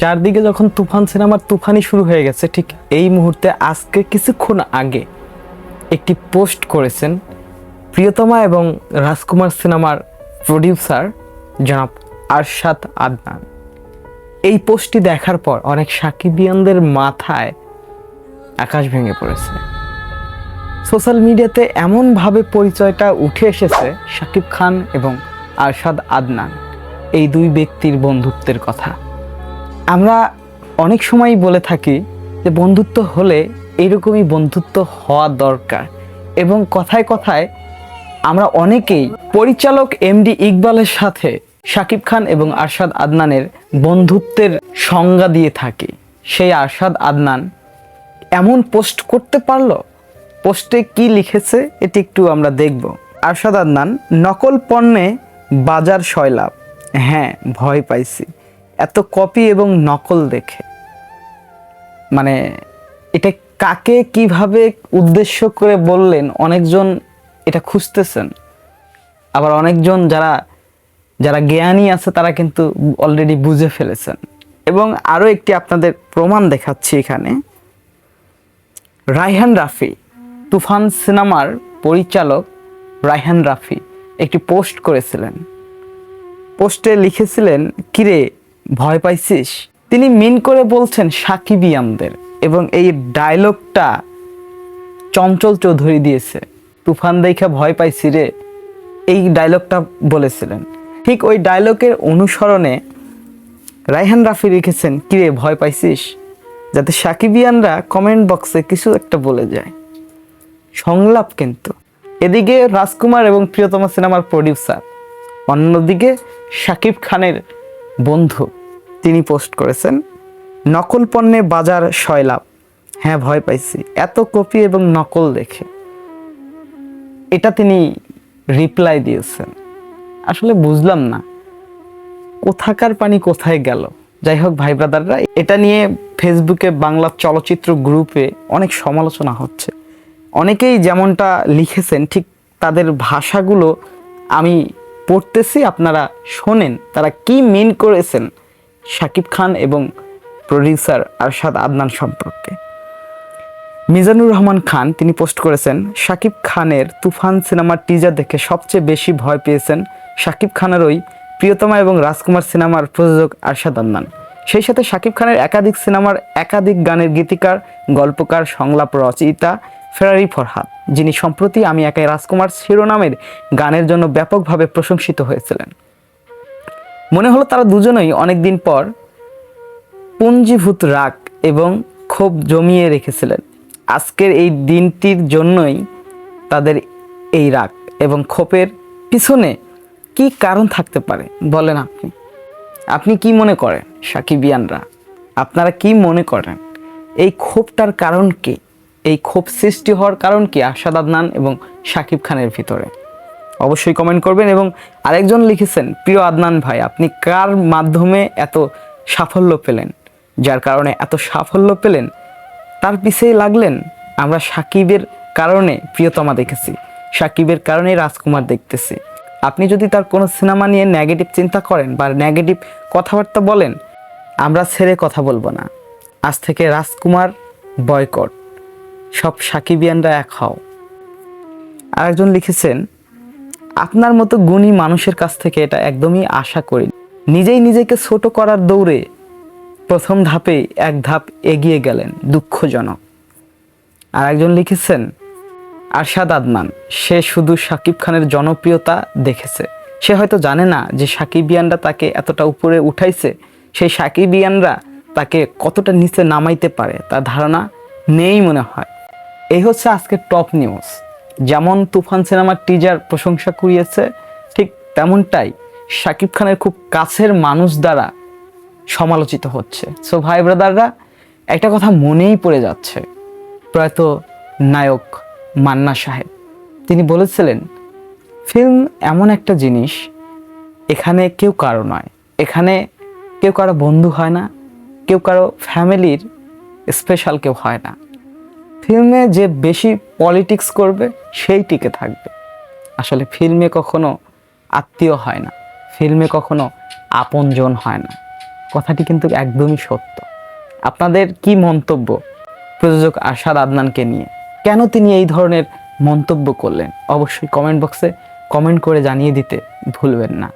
চারদিকে যখন তুফান সিনেমার তুফানি শুরু হয়ে গেছে, ঠিক এই মুহূর্তে আজকে কিছুক্ষণ আগে একটি পোস্ট করেছেন প্রিয়তমা এবং রাজকুমার সিনেমার প্রডিউসার জনাব আরশাদ আদনান। এই পোস্টটি দেখার পর অনেক সাকিবিয়ানদের মাথায় আকাশ ভেঙে পড়েছে। সোশ্যাল মিডিয়াতে এমনভাবে পরিচয়টা উঠে এসেছে শাকিব খান এবং আরশাদ আদনান, এই দুই ব্যক্তির বন্ধুত্বের কথা। আমরা অনেক সময়ই বলে থাকি যে বন্ধুত্ব হলে এরকমই বন্ধুত্ব হওয়া দরকার। এবং কথায় কথায় আমরা অনেকেই পরিচালক এমডি ইকবালের সাথে শাকিব খান এবং আরশাদ আদনানের বন্ধুত্বের সংজ্ঞা দিয়ে থাকি। সেই আরশাদ আদনান এমন পোস্ট করতে পারল? পোস্টে কি লিখেছে এটি একটু আমরা দেখব। আরশাদ আদনান, নকল পণ্যে বাজার সয়লাভ হ্যাঁ ভয় পাইছি। এত কপি এবং নকল দেখে। মানে এটা কাকে কীভাবে উদ্দেশ্য করে বললেন, অনেকজন এটা খুঁজতেছেন। আবার অনেকজন যারা যারা জ্ঞানী আছে, তারা কিন্তু অলরেডি বুঝে ফেলেছেন। এবং আরও একটি আপনাদের প্রমাণ দেখাচ্ছি এখানে। রায়হান রাফি, তুফান সিনেমার পরিচালক রায়হান রাফি, একটি পোস্ট করেছিলেন। পোস্টে লিখেছিলেন, কিরে ভয় পাইছিস? তিনি মিন করে বলছেন সাকিবিয়ানদের এবং এই ডায়লগটা চঞ্চল চৌধুরী দিয়েছে। তুফান দেখে ভয় পাইছি রে। এই ডায়লগটা বলেছিলেন। ঠিক ওই ডায়লগের অনুসরণে রায়হান রাফি লিখেছেন, কিরে, ভয় পাইছিস? যাতে সাকিবিয়ানরা কমেন্ট বক্সে কিছু একটা বলে যায়। সংলাপ কিন্তু। এদিকে রাজকুমার এবং প্রিয়তমা সিনেমার প্রডিউসার। অন্যদিকে শাকিব খানের বন্ধু। তিনি পোস্ট করেছেন, নকল পণ্যে বাজার সয়লাভ হ্যাঁ ভয় পাইছি। এত কপি এবং নকল দেখে। এটা তিনি রিপ্লাই দিয়েছেন। আসলে বুঝলাম না, কোথাকার পানি কোথায় গেল? যাই হোক, ভাই ব্রাদাররা, এটা নিয়ে ফেসবুকে বাংলা চলচ্চিত্র গ্রুপে অনেক সমালোচনা হচ্ছে। অনেকেই যেমনটা লিখেছেন, ঠিক তাদের ভাষাগুলো আমি পড়তেছি, আপনারা শোনেন, তারা কি মিন করেছেন শাকিব খান এবং প্রডিউসার আরশাদ আদনান সম্পর্কে। মিজানুর রহমান খান, তিনি পোস্ট করেছেন, শাকিব খানের তুফান সিনেমার টিজার দেখে সবচেয়ে বেশি ভয় পেয়েছেন শাকিব খানের ওই প্রিয়তমা এবং রাজকুমার সিনেমার প্রযোজক আরশাদ আদনান। সেই সাথে শাকিব খানের একাধিক সিনেমার একাধিক গানের গীতিকার, গল্পকার, সংলাপ রচয়িতা ফেরারি ফরহাদ, যিনি সম্প্রতি আমি একাই রাজকুমার শিরোনামের গানের জন্য ব্যাপকভাবে প্রশংসিত হয়েছিলেন। মনে হলো তারা দুজনেই অনেকদিন পর পুঞ্জীভূত রাগ এবং ক্ষোভ জমিয়ে রেখেছিলেন। আজকের এই দিনটির জন্যই তাদের এই রাগ এবং ক্ষোভের পিছনে কি কারণ থাকতে পারে, বলেন আপনি। আপনি কি মনে করেন, সাকিবিয়ানরা? আপনারা কি মনে করেন, এই ক্ষোভটার কারণ কি? এই ক্ষোভ সৃষ্টি হওয়ার কারণ কি আশাদ আদনান এবং শাকিব খানের ভিতরে? অবশ্যই কমেন্ট করবেন এবং আরেকজন লিখেছেন, প্রিয় আদনান ভাই, আপনি কার মাধ্যমে এত সাফল্য পেলেন? যার কারণে এত সাফল্য পেলেন? তার পিছেই লাগলেন? আমরা সাকিবের কারণে প্রিয়তমা দেখেছি, সাকিবের কারণে রাজকুমার দেখতেছি। আপনি যদি তার কোনো সিনেমা নিয়ে নেগেটিভ চিন্তা করেন বা নেগেটিভ কথাবার্তা বলেন, আমরা ছেড়ে কথা বলব না। আজ থেকে রাজকুমার বয়কট সব সাকিবিয়ানরা এক হও। আরেকজন লিখেছেন আপনার মতো গুণী মানুষের কাছ থেকে এটা একদমই আশা করি নিজেই নিজেকে ছোট করার দৌড়ে প্রথম ধাপে এক ধাপ এগিয়ে গেলেন, দুঃখজনক। আর একজন লিখেছেন, আরশাদ আদনান, সে শুধু শাকিব খানের জনপ্রিয়তা দেখেছে। সে হয়তো জানে না যে সাকিবিয়ানরা তাকে এতটা উপরে উঠাইছে। সেই সাকিবিয়ানরা তাকে কতটা নিচে নামাইতে পারে, তার ধারণা নেই মনে হয়। এই হচ্ছে আজকের টপ নিউজ যেমন তুফান সিনেমার টিজার প্রশংসা কুড়িয়েছে, ঠিক তেমনটাই শাকিব খানের খুব কাছের মানুষ দ্বারা সমালোচিত হচ্ছে। সো ভাই ব্রাদাররা, একটা কথা মনেই পড়ে যাচ্ছে। প্রয়াত নায়ক মান্না সাহেব, তিনি বলেছিলেন, ফিল্ম এমন একটা জিনিস, এখানে কেউ কারও নয়। এখানে কেউ কারও বন্ধু হয় না, কেউ কারও ফ্যামিলির স্পেশাল কেউ হয় না। ফিল্মে যে বেশি পলিটিক্স করবে, সেই টিকে থাকবে। আসলে ফিল্মে কখনো আত্মীয় হয় না, ফিল্মে কখনো আপনজন হয় না। কথাটি কিন্তু একদমই সত্য। আপনাদের কি মন্তব্য প্রযোজক আশাদ আদনানকে নিয়ে? কেন তিনি এই ধরনের মন্তব্য করলেন? অবশ্যই কমেন্ট বক্সে কমেন্ট করে জানিয়ে দিতে ভুলবেন না।